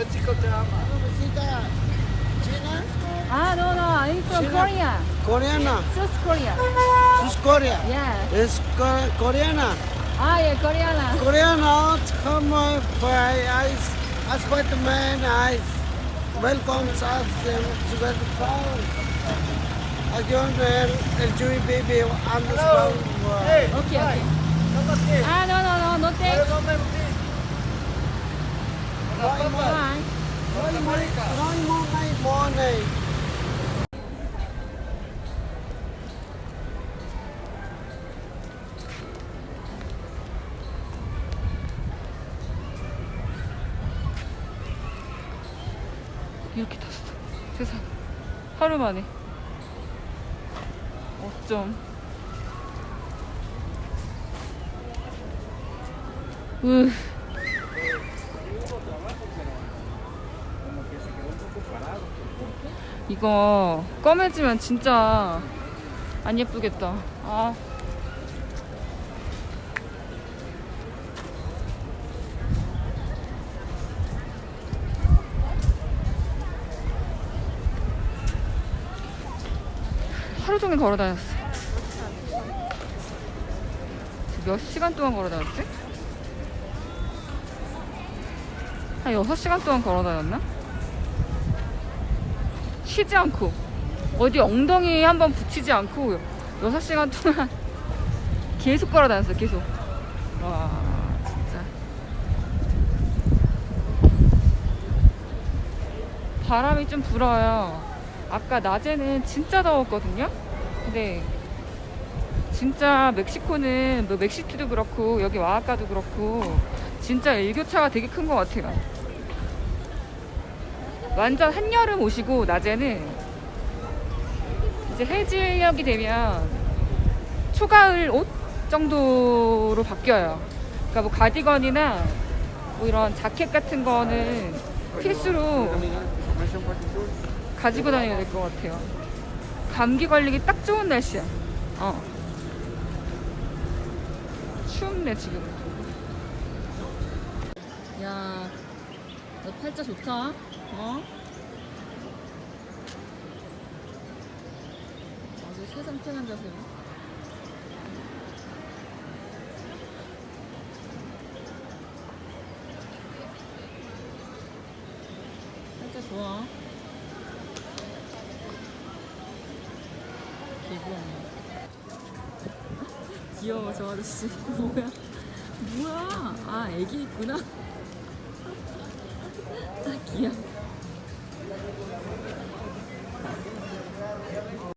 Este México te ama. Ah, no, no, I'm from China. Korea. Coreana. South Korea. Sus Corea. Yeah. Es co- coreana. Ah, yeah, Koreana. Coreana, come by ice, as white man, ice. Welcomes us um, to the crowd. Again, uh, el Jewish baby, I'm the Hello. Hey. Okay, okay. Ah, no, no, no, no thank. 이렇게 탔어. 세상. 하루 만에. 어쩜. 으. 이거 검해지면 진짜 안 예쁘겠다. 아. 하루 종일 걸어 다녔어. 몇 시간 동안 걸어 다녔지? 한 6시간 동안 걸어 다녔나? 쉬지 않고 어디 엉덩이 한번 붙이지 않고 6시간 동안 계속 걸어 다녔어 계속. 와 진짜. 바람이 좀 불어요. 아까 낮에는 진짜 더웠거든요? 근데 진짜 멕시코는 뭐 멕시티도 그렇고 여기 와아까도 그렇고 진짜 일교차가 되게 큰 것 같아요 완전 한여름 오시고 낮에는 이제 해질녘이 되면 초가을 옷 정도로 바뀌어요. 그러니까 뭐 가디건이나 뭐 이런 자켓 같은 거는 필수로 가지고 다녀야 될 것 같아요. 감기 걸리기 딱 좋은 날씨야. 어. 춥네 지금. 야, 너 팔자 좋다. 어? 아주 세상 편한 자세네. 팔자 좋아. 개귀엽네. 귀여워, 저 아저씨. 뭐야? 뭐야? 아, 애기 있구나. 아, 귀여워.